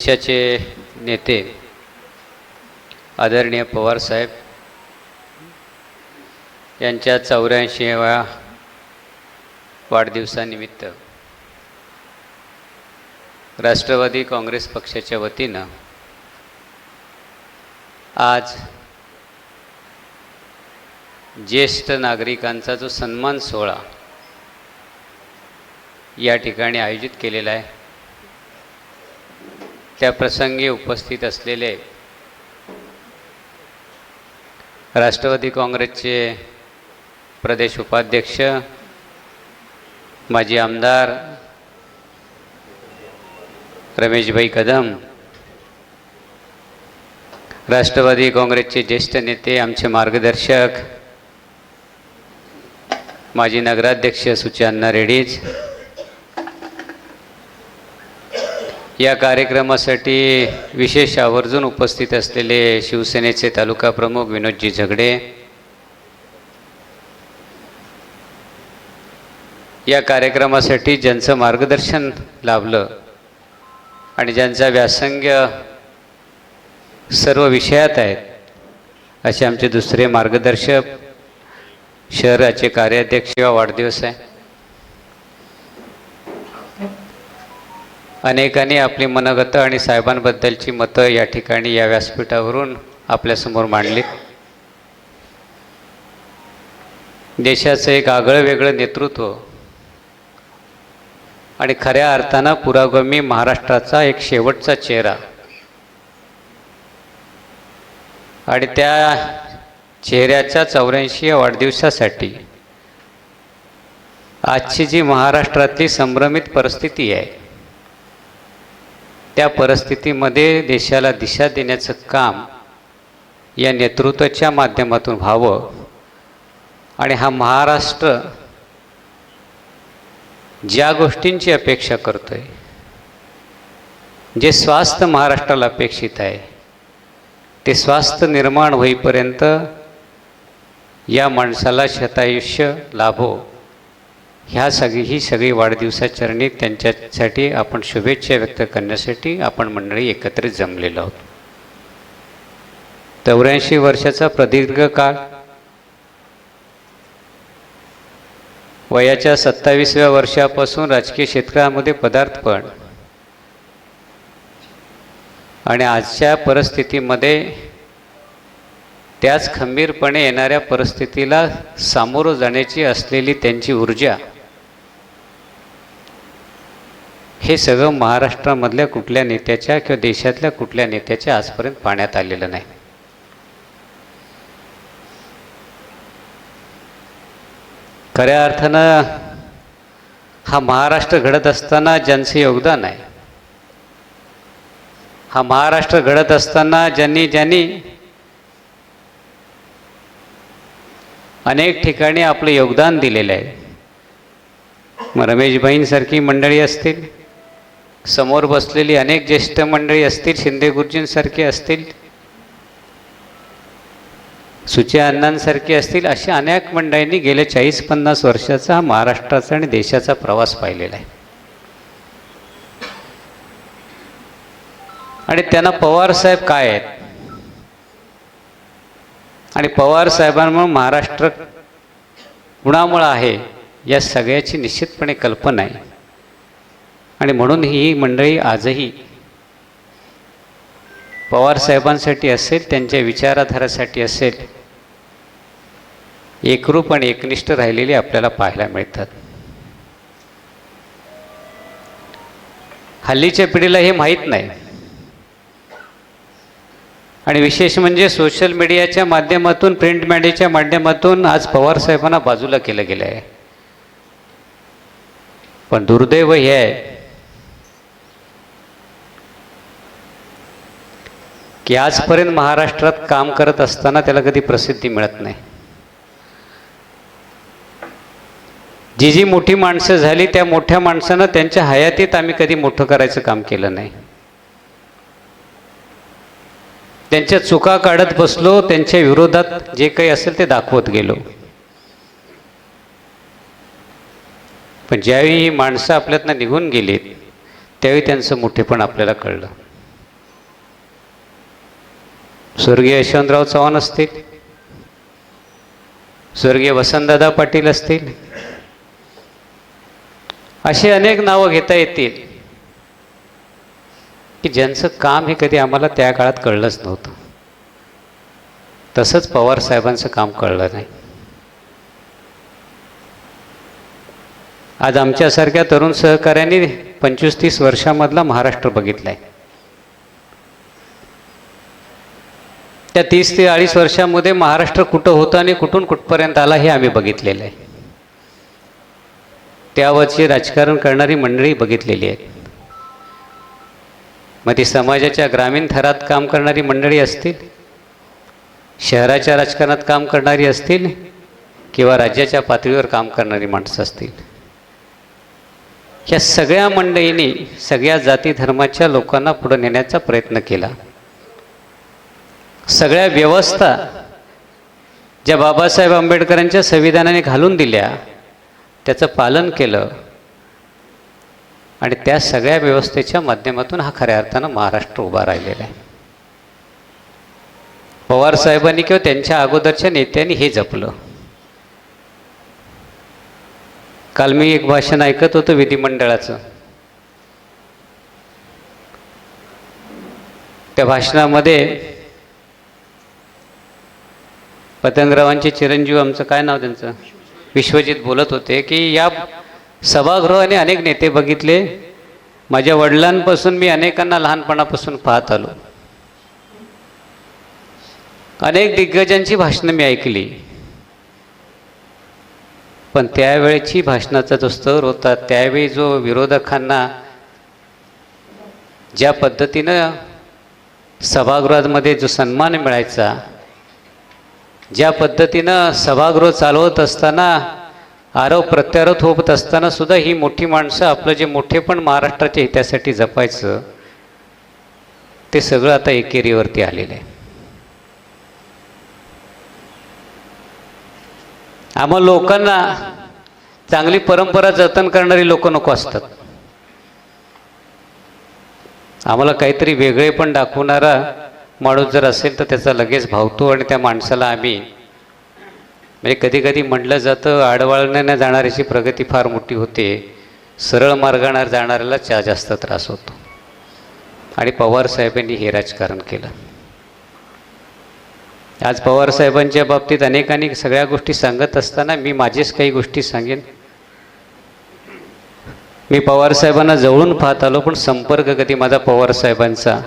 पक्षाचे नेते आदरणीय पवारसाहेब यांच्या चौऱ्याऐंशीव्या वाढदिवसानिमित्त राष्ट्रवादी काँग्रेस पक्षाच्या वतीनं आज ज्येष्ठ नागरिकांचा जो सन्मान सोहळा या ठिकाणी आयोजित केलेला आहे. त्या प्रसंगी उपस्थित असलेले राष्ट्रवादी काँग्रेसचे प्रदेश उपाध्यक्ष माजी आमदार रमेशभाई कदम राष्ट्रवादी काँग्रेसचे ज्येष्ठ नेते आमचे मार्गदर्शक माजी नगराध्यक्ष सुचान्ना रेड्डीज या कार्यक्रमासाठी विशेष आवर्जून उपस्थित असलेले शिवसेनेचे तालुका प्रमुख विनोदजी झगडे या कार्यक्रमासाठी ज्यांचं मार्गदर्शन लाभलं आणि ज्यांचा व्यासंग्य सर्व विषयात आहेत असे आमचे दुसरे मार्गदर्शक शहराचे कार्याध्यक्ष वाढदिवस आहे. अनेकांनी आपली मनगतं आणि साहेबांबद्दलची मतं या ठिकाणी या व्यासपीठावरून आपल्यासमोर मांडलीत देशाचं एक आगळं वेगळं नेतृत्व आणि खऱ्या अर्थानं पुरागमी महाराष्ट्राचा एक शेवटचा चेहरा. आणि त्या चेहऱ्याच्या चौऱ्याऐंशी वाढदिवसासाठी आजची जी महाराष्ट्रातली संभ्रमित परिस्थिती आहे त्या परिस्थितीमध्ये देशाला दिशा देण्याचं काम या नेतृत्वाच्या माध्यमातून व्हावं. आणि हा महाराष्ट्र ज्या गोष्टींची अपेक्षा करतो आहे जे स्वास्थ्य महाराष्ट्राला अपेक्षित आहे ते स्वास्थ्य निर्माण होईपर्यंत या माणसाला शतायुष्य लाभो. ह्या सगळी ही सगळी वाढदिवसाचरणी त्यांच्यासाठी आपण शुभेच्छा व्यक्त करण्यासाठी आपण मंडळी एकत्रित जमलेलो आहोत. चौऱ्याऐंशी वर्षाचा प्रदीर्घ काळ. वयाच्या सत्तावीसव्या वर्षापासून राजकीय क्षेत्रामध्ये पदार्पण. आणि आजच्या परिस्थितीमध्ये त्याच खंबीरपणे येणाऱ्या परिस्थितीला सामोरं जाण्याची असलेली त्यांची ऊर्जा हे सगळं महाराष्ट्रामधल्या कुठल्या नेत्याच्या किंवा देशातल्या कुठल्या नेत्याच्या आजपर्यंत पाण्यात आलेलं नाही. खऱ्या अर्थानं हा महाराष्ट्र घडत असताना ज्यांचं योगदान आहे हा महाराष्ट्र घडत असताना ज्यांनी ज्यांनी अनेक ठिकाणी आपलं योगदान दिलेलं आहे. मग रमेशबाईंसारखी मंडळी असतील समोर बसलेली अनेक ज्येष्ठ मंडळी असतील शिंदे गुरुजींसारखी असतील सुचे अण्णांसारखी असतील अशा अनेक मंडळींनी गेल्या चाळीस पन्नास वर्षाचा हा महाराष्ट्राचा आणि देशाचा प्रवास पाहिलेला आहे. आणि त्यांना पवार साहेब काय आहेत? आणि पवार साहेबांमुळे महाराष्ट्र कुणामुळं आहे या सगळ्याची निश्चितपणे कल्पना आहे. आणि म्हणून ही मंडळी आजही पवार साहेबांसाठी असेल त्यांच्या विचाराधारासाठी असेल एकरूप आणि एकनिष्ठ राहिलेली आपल्याला पाहायला मिळतात. हल्लीच्या पिढीला हे माहीत नाही. आणि विशेष म्हणजे सोशल मीडियाच्या माध्यमातून प्रिंट मीडियाच्या माध्यमातून आज पवार साहेबांना बाजूला केलं गेलं आहे पण दुर्दैव हे आहे की आजपर्यंत महाराष्ट्रात काम करत असताना त्याला कधी प्रसिद्धी मिळत नाही. जी जी मोठी माणसं झाली त्या मोठ्या माणसानं त्यांच्या हयातीत आम्ही कधी मोठं करायचं काम केलं नाही. त्यांच्या चुका काढत बसलो त्यांच्या विरोधात जे काही असेल ते दाखवत गेलो. पण ज्यावेळी ही माणसं आपल्यातनं निघून गेलीत त्यावेळी त्यांचं मोठेपण आपल्याला कळलं. स्वर्गीय यशवंतराव चव्हाण असतील स्वर्गीय वसंतदादा पाटील असतील अशी अनेक नावं घेता येतील की ज्यांचं काम हे कधी आम्हाला त्या काळात कळलंच नव्हतं. तसंच पवार साहेबांचं काम कळलं नाही. आज आमच्यासारख्या तरुण सहकाऱ्यांनी पंचवीस तीस वर्षामधला महाराष्ट्र बघितला आहे त्या तीस ते अडीच वर्षामध्ये महाराष्ट्र कुठं होतं आणि कुठून कुठपर्यंत आला हे आम्ही बघितलेलं आहे. त्यावरची राजकारण करणारी मंडळी बघितलेली आहेत. मग ती समाजाच्या ग्रामीण थरात काम करणारी मंडळी असतील शहराच्या राजकारणात काम करणारी असतील किंवा राज्याच्या पातळीवर काम करणारी माणसं असतील. या सगळ्या मंडळींनी सगळ्या जाती धर्माच्या लोकांना पुढे नेण्याचा प्रयत्न केला. सगळ्या व्यवस्था ज्या बाबासाहेब आंबेडकरांच्या संविधानाने घालून दिल्या त्याचं पालन केलं आणि त्या सगळ्या व्यवस्थेच्या माध्यमातून हा खऱ्या अर्थानं महाराष्ट्र उभा राहिलेला आहे. पवार साहेबांनी किंवा त्यांच्या अगोदरच्या नेत्यांनी हे जपलं. काल मी एक भाषण ऐकत होतो विधिमंडळाचं. त्या भाषणामध्ये पतंगरावांचे चिरंजीव आमचं काय नाव त्यांचं? विश्वजित बोलत होते की या सभागृहाने अनेक नेते बघितले. माझ्या वडिलांपासून मी अनेकांना लहानपणापासून पाहत आलो. अनेक दिग्गजांची भाषणं मी ऐकली. पण त्यावेळेची भाषणाचा जो स्तर होता त्यावेळी जो विरोधकांना ज्या पद्धतीनं सभागृहामध्ये जो सन्मान मिळायचा ज्या पद्धतीनं सभागृह चालवत असताना आरोप प्रत्यारोप होत असताना सुद्धा ही मोठी माणसं आपलं जे मोठे पण महाराष्ट्राच्या हितासाठी जपायचं ते सगळं आता एकेरीवरती आलेलं आहे. आम्हा लोकांना चांगली परंपरा जतन करणारी लोक नको असतात. आम्हाला काहीतरी वेगळे पण दाखवणारा माणूस जर असेल तर त्याचा लगेच भावतो आणि त्या माणसाला आम्ही म्हणजे कधी कधी म्हटलं जातं आडवाळण्याने जाणाऱ्याची प्रगती फार मोठी होते. सरळ मार्गाने जाणाऱ्याला चा जास्त त्रास होतो. आणि पवार साहेबांनी हे राजकारण केलं. आज पवार साहेबांच्या बाबतीत अनेकांनी सगळ्या गोष्टी सांगत असताना मी माझेच काही गोष्टी सांगेन. मी पवार साहेबांना जवळून पाहत आलो पण संपर्क कधी माझा पवार साहेबांचा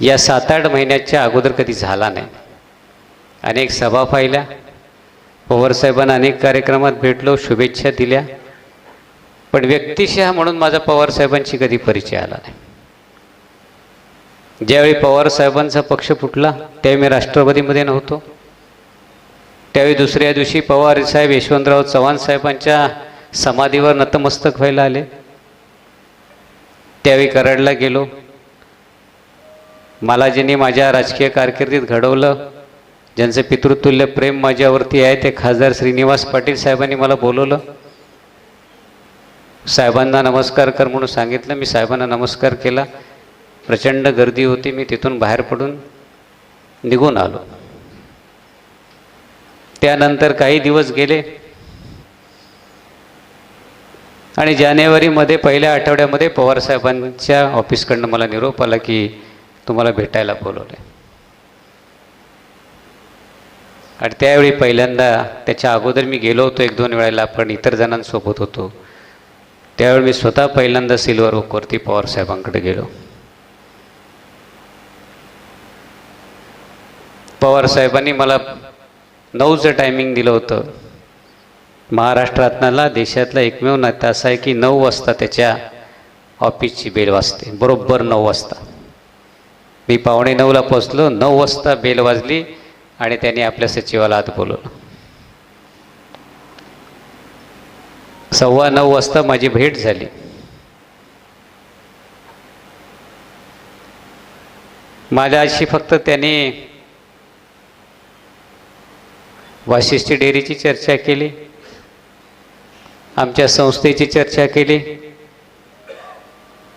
या सात आठ महिन्याच्या अगोदर कधी झाला नाही. अनेक सभा पाहिल्या. पवारसाहेबांना अनेक कार्यक्रमात भेटलो शुभेच्छा दिल्या. पण व्यक्तिशः म्हणून माझा पवारसाहेबांशी कधी परिचय आला नाही. ज्यावेळी पवारसाहेबांचा पक्ष फुटला त्यावेळी मी राष्ट्रवादीमध्ये नव्हतो. त्यावेळी दुसऱ्या दिवशी पवार साहेब यशवंतराव चव्हाण साहेबांच्या समाधीवर नतमस्तक व्हायला आले. त्यावेळी कराडला गेलो. मला ज्यांनी माझ्या राजकीय कारकिर्दीत घडवलं ज्यांचं पितृतुल्य प्रेम माझ्यावरती आहे ते खासदार श्रीनिवास पाटील साहेबांनी मला बोलवलं. साहेबांना नमस्कार कर म्हणून सांगितलं. मी साहेबांना नमस्कार केला. प्रचंड गर्दी होती. मी तिथून बाहेर पडून निघून आलो. त्यानंतर काही दिवस गेले. आणि जानेवारीमध्ये पहिल्या आठवड्यामध्ये पवारसाहेबांच्या ऑफिसकडनं मला निरोप आला की तुम्हाला भेटायला बोलवलं आणि त्यावेळी पहिल्यांदा त्याच्या अगोदर मी गेलो होतो एक दोन वेळेला पण इतर जणांसोबत होतो. त्यावेळी मी स्वतः पहिल्यांदा सिल्वर ओकवरती पवारसाहेबांकडे गेलो. पवार साहेबांनी मला नऊचं टायमिंग दिलं होतं. महाराष्ट्रातनाला देशातला एकमेव नेता असा आहे की नऊ वाजता त्याच्या ऑफिसची बेल वाजते. बरोबर नऊ वाजता. मी पावणे नऊला पोचलो नऊ वाजता बेल वाजली आणि त्यांनी आपल्या सचिवाला आत बोलवलं. सव्वा नऊ वाजता माझी भेट झाली. माझ्याशी फक्त त्यांनी वाशिष्ठी डेअरीची चर्चा केली आमच्या संस्थेची चर्चा केली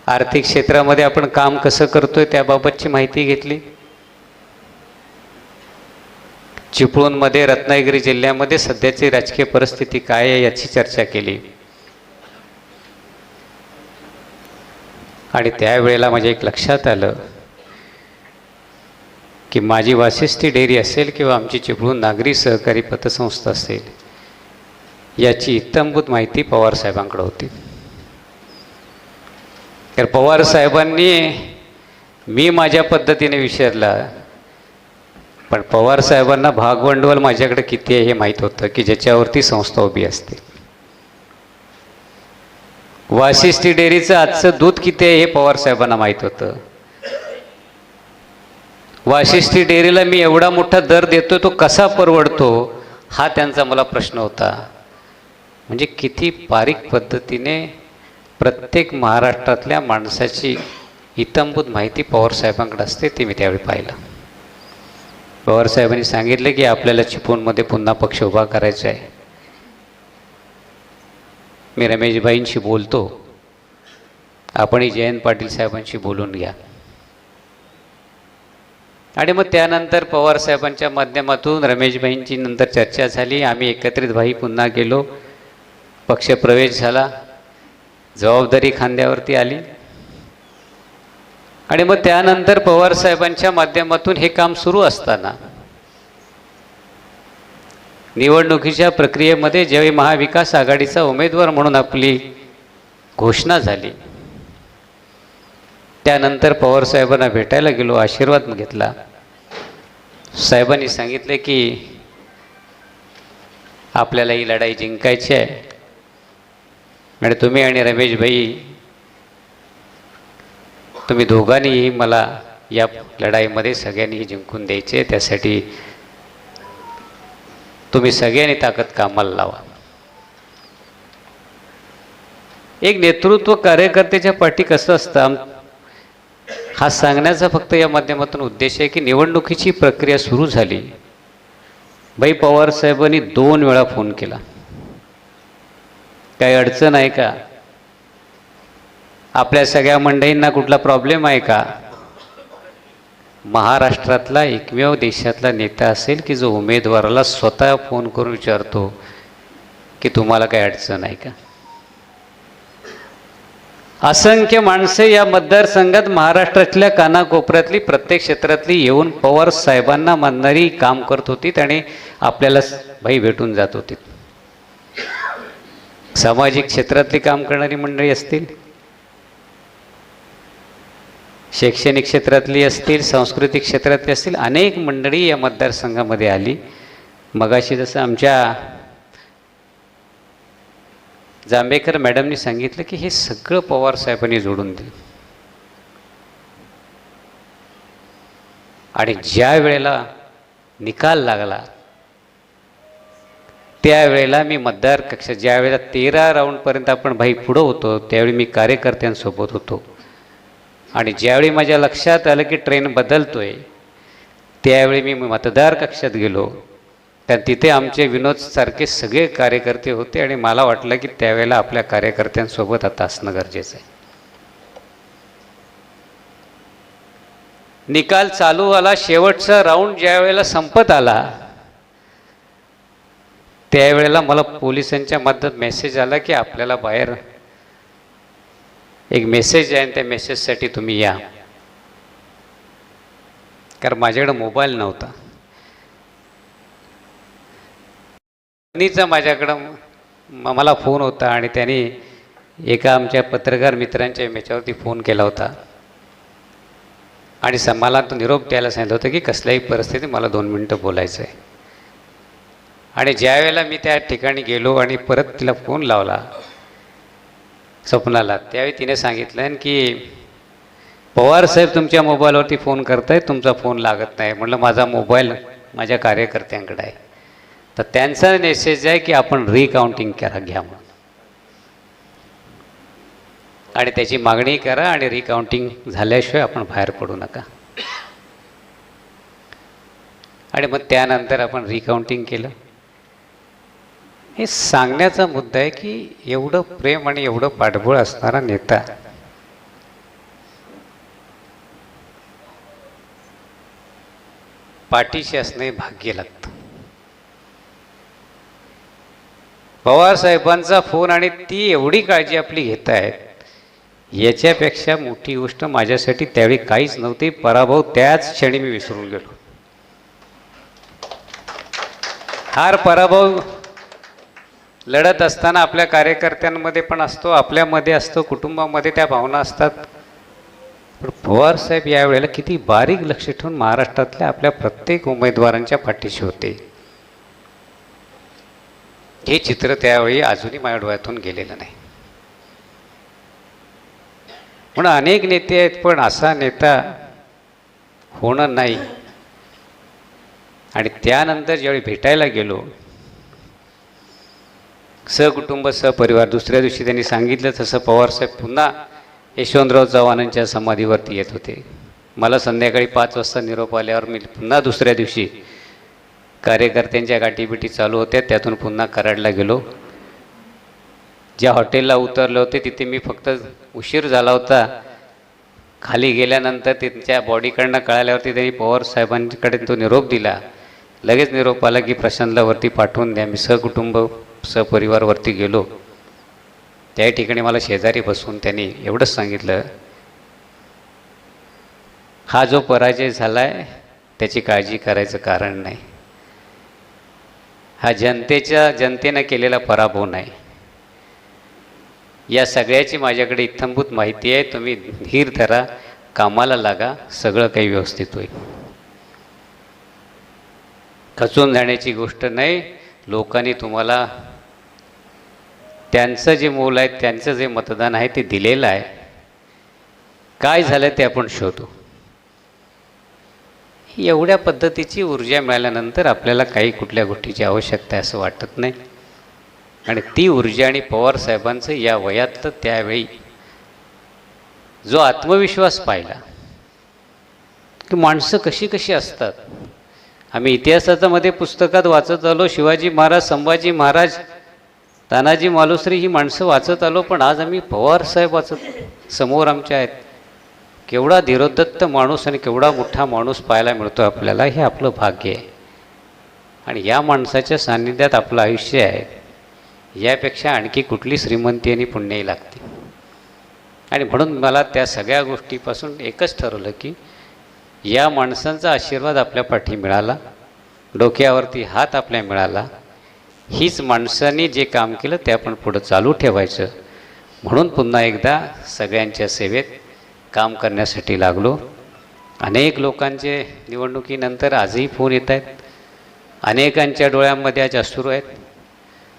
आर्थिक क्षेत्रामध्ये आपण काम कसं करतोय त्याबाबतची माहिती घेतली. चिपळूणमध्ये रत्नागिरी जिल्ह्यामध्ये सध्याची राजकीय परिस्थिती काय आहे याची चर्चा केली. आणि त्यावेळेला माझ्या एक लक्षात आलं की माझी वासिष्ठी डेअरी असेल किंवा आमची चिपळूण नागरी सहकारी पतसंस्था असेल याची इत्तंभूत माहिती पवारसाहेबांकडे होती. तर पवार साहेबांनी मी माझ्या पद्धतीने विचारला पण पवार साहेबांना भागभांडवल माझ्याकडे किती आहे हे माहीत होतं की ज्याच्यावरती संस्था उभी असते? वाशिष्ठी डेअरीचं आजचं दूध किती आहे हे पवार साहेबांना माहीत होतं. वाशिष्ठी डेअरीला मी एवढा मोठा दर देतो तो कसा परवडतो हा त्यांचा मला प्रश्न होता. म्हणजे किती बारीक पद्धतीने प्रत्येक महाराष्ट्रातल्या माणसाची इतंभूत माहिती पवारसाहेबांकडे असते ते मी त्यावेळी पाहिलं. पवार साहेबांनी की आपल्याला चिपळूणमध्ये पुन्हा पक्ष उभा करायचा आहे. मी रमेशबाईंशी बोलतो. आपणही जयंत पाटील साहेबांशी बोलून घ्या. आणि मग त्यानंतर पवार साहेबांच्या माध्यमातून रमेशबाईंची नंतर चर्चा झाली. आम्ही एकत्रित भाई पुन्हा गेलो. पक्षप्रवेश झाला. जबाबदारी खांद्यावरती आली. आणि मग त्यानंतर पवार साहेबांच्या माध्यमातून हे काम सुरू असताना निवडणुकीच्या प्रक्रियेमध्ये ज्यावेळी महाविकास आघाडीचा उमेदवार म्हणून आपली घोषणा झाली त्यानंतर पवार साहेबांना भेटायला गेलो आशीर्वाद घेतला. साहेबांनी सांगितले की आपल्याला ही लढाई जिंकायची आहे. आणि तुम्ही आणि रमेश भाई तुम्ही दोघांनीही मला या लढाईमध्ये सगळ्यांनीही जिंकून द्यायचे त्यासाठी तुम्ही सगळ्यांनी ताकद कामाला लावा. एक नेतृत्व कार्यकर्त्याच्या पाठी कसं असतं? हा सांगण्याचा फक्त या माध्यमातून उद्देश आहे की निवडणुकीची प्रक्रिया सुरू झाली. भाई पवार साहेबांनी दोन वेळा फोन केला. काही अडचण आहे का? आपल्या सगळ्या मंडळींना कुठला प्रॉब्लेम आहे का? महाराष्ट्रातला एकमेव देशातला नेता असेल की जो उमेदवाराला स्वतः फोन करून विचारतो की तुम्हाला काही अडचण आहे का? असंख्य माणसे या मतदारसंघात महाराष्ट्रातल्या कानाकोपऱ्यातली प्रत्येक क्षेत्रातली येऊन पवार साहेबांना मानणारी काम करत होती आणि आपल्याला भाई भेटून जात होती. सामाजिक क्षेत्रातली काम करणारी मंडळी असतील? शैक्षणिक क्षेत्रातली असतील सांस्कृतिक क्षेत्रातली असतील अनेक मंडळी या मतदारसंघामध्ये आली. मगाशी जसं आमच्या जांभेकर मॅडमनी सांगितलं की हे सगळं पवार साहेबांनी जोडून दिलं. आणि ज्या वेळेला निकाल लागला त्यावेळेला मी मतदार कक्ष ज्यावेळेला तेरा राऊंडपर्यंत आपण भाई पुढं होतो त्यावेळी मी कार्यकर्त्यांसोबत होतो. आणि ज्यावेळी माझ्या लक्षात आलं की ट्रेन बदलतोय त्यावेळी मी मतदार कक्षात गेलो. तर तिथे आमचे विनोदसारखे सगळे कार्यकर्ते होते आणि मला वाटलं की त्यावेळेला आपल्या कार्यकर्त्यांसोबत आता असणं गरजेचं आहे. निकाल चालू आला शेवटचा राऊंड ज्या वेळेला संपत आला त्यावेळेला मला पोलिसांच्या मदत मेसेज आला की आपल्याला बाहेर एक मेसेज आहे आणि त्या मेसेजसाठी तुम्ही या. कारण माझ्याकडे मोबाईल नव्हता. पत्नीचा माझ्याकडं मला फोन होता आणि त्यांनी एका आमच्या पत्रकार मित्रांच्या याच्यावरती फोन केला होता. आणि मला तो निरोप द्यायला सांगितलं होतं की कसल्याही परिस्थितीत मला दोन मिनटं बोलायचं आहे आणि ज्यावेळेला मी त्या ठिकाणी गेलो आणि परत तिला फोन लावला स्वप्नाला त्यावेळी तिने सांगितलं की पवार साहेब तुमच्या मोबाईलवरती फोन करताय तुमचा फोन लागत नाही. म्हटलं माझा मोबाईल माझ्या कार्यकर्त्यांकडे आहे. तर त्यांचा मेसेज आहे की आपण रिकाउंटिंग करा घ्या म्हणून. आणि त्याची मागणी करा आणि रिकाउंटिंग झाल्याशिवाय आपण बाहेर पडू नका. आणि मग त्यानंतर आपण रिकाउंटिंग केलं. हे सांगण्याचा मुद्दा आहे की एवढं प्रेम आणि एवढं पाठबळ असणारा नेता. पाठीशी असणे भाग्य लागतं. पवार साहेबांचा फोन आणि ती एवढी काळजी आपली घेत आहेत याच्यापेक्षा मोठी गोष्ट माझ्यासाठी त्यावेळी काहीच नव्हती पराभव त्याच क्षणी मी विसरून गेलो. हार पराभव लढत असताना आपल्या कार्यकर्त्यांमध्ये पण असतो आपल्यामध्ये असतो कुटुंबामध्ये त्या भावना असतात. पण पवार साहेब यावेळेला किती बारीक लक्ष ठेवून महाराष्ट्रातल्या आपल्या प्रत्येक उमेदवारांच्या पाठीशी होते. हे चित्र त्यावेळी अजूनही माझ्या डोळ्यातून गेलेलं नाही. म्हणून अनेक नेते आहेत पण असा नेता होणं नाही. आणि त्यानंतर ज्यावेळी भेटायला गेलो सहकुटुंब सहपरिवार. दुसऱ्या दिवशी त्यांनी सांगितलं तसं पवारसाहेब पुन्हा यशवंतराव चव्हाणांच्या समाधीवरती येत होते. मला संध्याकाळी पाच वाजता निरोप आल्यावर मी पुन्हा दुसऱ्या दिवशी कार्यकर्त्यांच्या गाठीबिटी चालू होत्या. त्यातून पुन्हा कराडला गेलो. ज्या हॉटेलला उतरले होते तिथे मी फक्त उशीर झाला होता. खाली गेल्यानंतर त्यांच्या बॉडीकडनं कळाल्यावरती त्यांनी पवार साहेबांकडे तो निरोप दिला. लगेच निरोप आला की प्रशांतला वरती पाठवून द्या. मी सहकुटुंब सपरिवारवरती गेलो. त्या ठिकाणी मला शेजारी बसून त्यांनी एवढंच सांगितलं हा जो पराजय झाला आहे त्याची काळजी करायचं कारण नाही. हा जनतेच्या जनतेनं केलेला पराभव नाही. या सगळ्याची माझ्याकडे इत्थंभूत माहिती आहे. तुम्ही धीर धरा कामाला लागा सगळं काही व्यवस्थित होईल. खचून जाण्याची गोष्ट नाही. लोकांनी तुम्हाला त्यांचं जे मूल आहे त्यांचं जे मतदान आहे ते दिलेलं आहे. काय झालं ते आपण शोधू. एवढ्या पद्धतीची ऊर्जा मिळाल्यानंतर आपल्याला काही कुठल्या गोष्टीची आवश्यकता आहे असं वाटत नाही. आणि ती ऊर्जा आणि पवार साहेबांचं या वयातलं त्यावेळी जो आत्मविश्वास पाहिला की माणसं कशी कशी असतात. आम्ही इतिहासाच्या मध्ये पुस्तकात वाचत आलो शिवाजी महाराज संभाजी महाराज तानाजी मालुसरी ही माणसं वाचत आलो पण आज आम्ही पवार साहेब वाचत समोर आमच्या आहेत. केवढा धीरोदत्त माणूस आणि केवढा मोठा माणूस पाहायला मिळतो आपल्याला हे आपलं भाग्य आहे. आणि या माणसाच्या सान्निध्यात आपलं आयुष्य आहे. यापेक्षा आणखी कुठली श्रीमंती आणि पुण्यही लागते. आणि म्हणून मला त्या सगळ्या गोष्टीपासून एकच ठरवलं की या माणसांचा आशीर्वाद आपल्या पाठी मिळाला डोक्यावरती हात आपल्या मिळाला हीच माणसांनी जे काम केलं ते आपण पुढं चालू ठेवायचं. म्हणून पुन्हा एकदा सगळ्यांच्या सेवेत काम करण्यासाठी लागलो. अनेक लोकांचे निवडणुकीनंतर आजही फोन येत आहेत. अनेकांच्या डोळ्यांमध्ये आज अश्रू आहेत.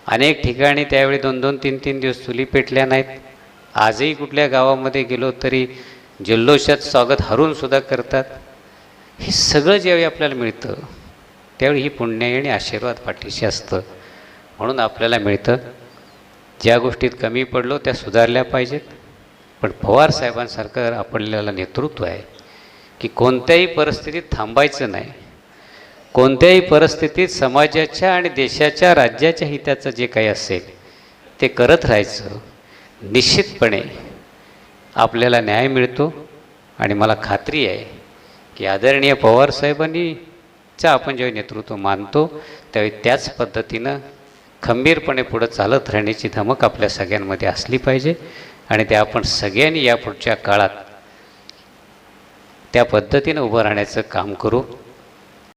अनेक ठिकाणी त्यावेळी दोन दोन तीन तीन दिवस चुली पेटल्या नाहीत. आजही कुठल्या गावामध्ये गेलो तरी जल्लोषात स्वागत हरूनसुद्धा करतात. हे सगळं ज्यावेळी आपल्याला मिळतं त्यावेळी ही पुण्याई आणि आशीर्वाद पाठीशी असतं. म्हणून आपल्याला मिळतं. ज्या गोष्टीत कमी पडलो त्या सुधारल्या पाहिजेत. पण पवार साहेबांसारखं आपल्याला नेतृत्व आहे की कोणत्याही परिस्थितीत थांबायचं नाही. कोणत्याही परिस्थितीत समाजाच्या आणि देशाच्या राज्याच्या हिताचं जे काही असेल ते करत राहायचं. निश्चितपणे आपल्याला न्याय मिळतो. आणि मला खात्री आहे की आदरणीय पवारसाहेबांनीचं आपण जेव्हा नेतृत्व मानतो त्यावेळी त्याच पद्धतीनं खंबीरपणे पुढं चालत राहण्याची धमक आपल्या सगळ्यांमध्ये असली पाहिजे. आणि ते आपण सगळ्यांनी या पुढच्या काळात त्या पद्धतीनं उभं राहण्याचं काम करू.